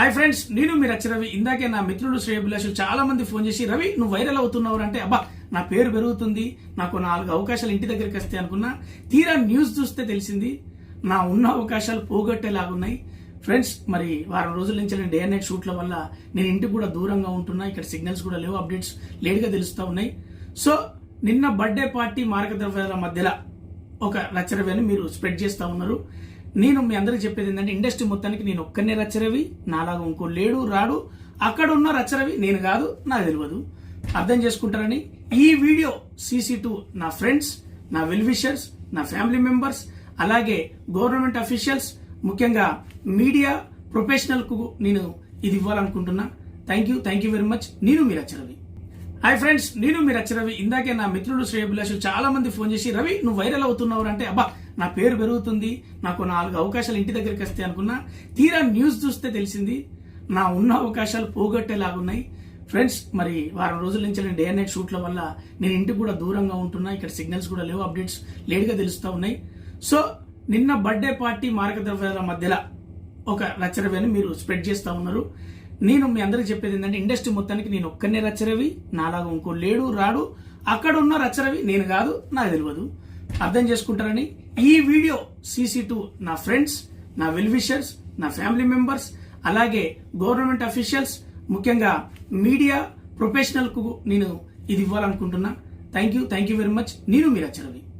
Hi friends నేను మీరు రవి. ఇందాకే నా మిత్రుడు శ్రేయభిలాషులు చాలా మంది ఫోన్ చేసి రవి నువ్వు వైరల్ అవుతున్నావు అంటే అబ్బా నా పేరు పెరుగుతుంది. నాకు నాలుగు అవకాశాలు ఇంటి దగ్గరికి వస్తే అనుకున్నా తీరా న్యూస్ చూస్తే తెలిసింది నా ఉన్న అవకాశాలు పోగొట్టేలాగున్నాయి ఫ్రెండ్స్ మరి వారం రోజుల నుంచి నేను డే అండ్ నైట్ షూట్ల వల్ల నేను ఇంటికి కూడా దూరంగా ఉంటున్నా. ఇక్కడ సిగ్నల్స్ కూడా లేవు అప్డేట్స్ లేట్గా తెలుస్తూ ఉన్నాయి. సో నిన్న బర్త్డే పార్టీ మార్గద్రవ్యాల మధ్యలో ఒక రచరవిని మీరు స్ప్రెడ్ చేస్తూ ఉన్నారు. నేను మీ అందరికి చెప్పేది ఏంటంటే ఇండస్ట్రీ మొత్తానికి నేను ఒక్కనే రచ్చరవి నాలాగా ఇంకో లేడు రాడు అక్కడ ఉన్న రచ్చరవి నేను కాదు నాకు తెలియదు అర్థం చేసుకుంటారని ఈ వీడియో సీసీ టూ నా ఫ్రెండ్స్ నా వెల్విషర్స్ నా ఫ్యామిలీ మెంబర్స్ అలాగే గవర్నమెంట్ అఫీషియల్స్ ముఖ్యంగా మీడియా ప్రొఫెషనల్కు నేను ఇది ఇవ్వాలనుకుంటున్నా. Thank you thank you very much నేను మీ రచ్చరవి. హాయ్ ఫ్రెండ్స్ నేను మీరు రవి. ఇందాకే నా మిత్రుడు శ్రేయభిలాషులు చాలా మంది ఫోన్ చేసి రవి నువ్వు వైరల్ అవుతున్నావు అంటే అబ్బా నా పేరు పెరుగుతుంది. నాకు నాలుగు అవకాశాలు ఇంటి దగ్గరికి వస్తే అనుకున్నా. తీరా న్యూస్ చూస్తే తెలిసింది నా ఉన్న అవకాశాలు పోగొట్టేలాగున్నాయి ఫ్రెండ్స్ మరి వారం రోజుల నుంచి నేను డే అండ్ నైట్ షూట్ల వల్ల నేను ఇంటికి కూడా దూరంగా ఉంటున్నా. ఇక్కడ సిగ్నల్స్ కూడా లేవు అప్డేట్స్ లేట్గా తెలుస్తూ ఉన్నాయి. సో నిన్న బర్త్డే పార్టీ మార్గద్రవ్యాల మధ్యలో ఒక రచరవిని మీరు స్ప్రెడ్ చేస్తూ ఉన్నారు. నేను మీ అందరికి చెప్పేది ఏంటంటే ఇండస్ట్రీ మొత్తానికి నేను ఒక్కనే రచ్చరవి నాలాగా ఇంకో లేడు రాడు అక్కడ ఉన్న రచ్చరవి నేను కాదు నాకు తెలియదు. అర్థం చేసుకుంటారని ఈ వీడియో సీసీ టూ నా ఫ్రెండ్స్ నా వెల్విషర్స్ నా ఫ్యామిలీ మెంబర్స్ అలాగే గవర్నమెంట్ అఫీషియల్స్ ముఖ్యంగా మీడియా ప్రొఫెషనల్కు నేను ఇది ఇవ్వాలనుకుంటున్నా. Thank you thank you very much నేను మీ రచ్చరవి.